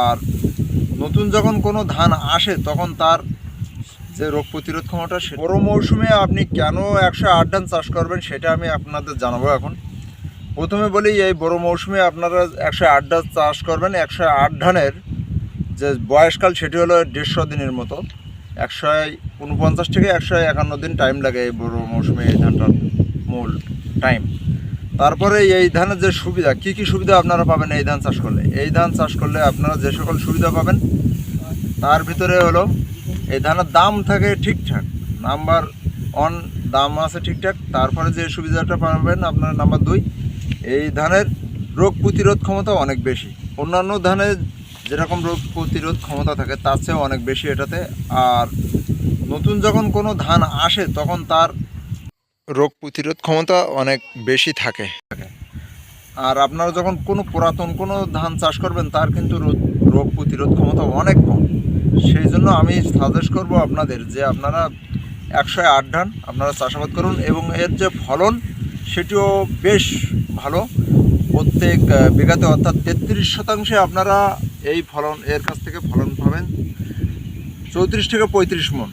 আর নতুন যখন কোনো ধান আসে, তখন তার যে রোগ প্রতিরোধ ক্ষমতা, সে বড় মৌসুমে আপনি কেন একশো আট ধান চাষ করবেন সেটা আমি আপনাদের জানাব এখন। প্রথমে বলি, এই বড় মৌসুমে আপনারা একশো আট ধান চাষ করবেন। একশো আট ধানের যে বয়সকাল, সেটি হলো দেড়শো দিনের মতো। একশো উনপঞ্চাশ থেকে একশো একান্ন দিন টাইম লাগে এই বড় মৌসুমে এই ধানটার মূল টাইম তারপরে এই ধানের যে সুবিধা, কি কি সুবিধা আপনারা পাবেন এই ধান চাষ করলে? এই ধান চাষ করলে আপনারা যে সকল সুবিধা পাবেন, তার ভিতরে হলো এই ধানের দাম থাকে ঠিকঠাক, নাম্বার ওয়ান দাম আছে ঠিকঠাক, তারপরে যে সুবিধাটা পাবেন আপনার নাম্বার দুই, এই ধানের রোগ প্রতিরোধ ক্ষমতা অনেক বেশি। অন্যান্য ধানের যেরকম রোগ প্রতিরোধ ক্ষমতা থাকে, তার চেয়েও অনেক বেশি এটাতে। আর নতুন যখন কোনো ধান আসে, তখন তার রোগ প্রতিরোধ ক্ষমতা অনেক বেশি থাকে। আর আপনারা যখন কোনো পুরাতন কোনো ধান চাষ করবেন, তার কিন্তু রোগ- প্রতিরোধ ক্ষমতা অনেক কম। সেই জন্য আমি সাজেস্ট করব আপনাদের যে আপনারা একশো আট ধান আপনারা চাষাবাদ করুন এবং এর যে ফলন, সেটিও বেশ ভালো। প্রত্যেক বিঘাতে অর্থাৎ তেত্রিশ শতাংশে আপনারা এই ফলন, এর কাছ থেকে ফলন পাবেন। চৌত্রিশ থেকে পঁয়ত্রিশ মন।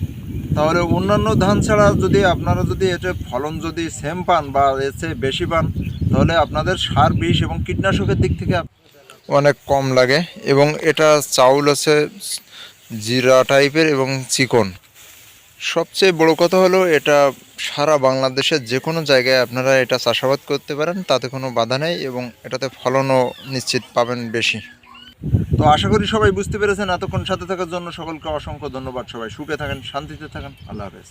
তাহলে অন্যান্য ধান ছাড়া যদি আপনারা যদি এতে ফলন যদি সেম পান বা চেয়ে বেশি পান, তাহলে আপনাদের সার বিষ এবং কীটনাশকের দিক থেকে অনেক কম লাগে এবং এটা চাউল আছে জিরা টাইপের এবং চিকন। সবচেয়ে বড় কথা হলো এটা সারা বাংলাদেশের যে কোনো জায়গায় আপনারা এটা চাষাবাদ করতে পারেন, তাতে কোনো বাধা নেই এবং এটাতে ফলনও নিশ্চিত পাবেন বেশি। তো আশা করি সবাই বুঝতে পেরেছেন। এতক্ষণ সাথে থাকার জন্য সকলকে অসংখ্য ধন্যবাদ। সবাই সুখে থাকেন, শান্তিতে থাকেন। আল্লাহ হাফেজ।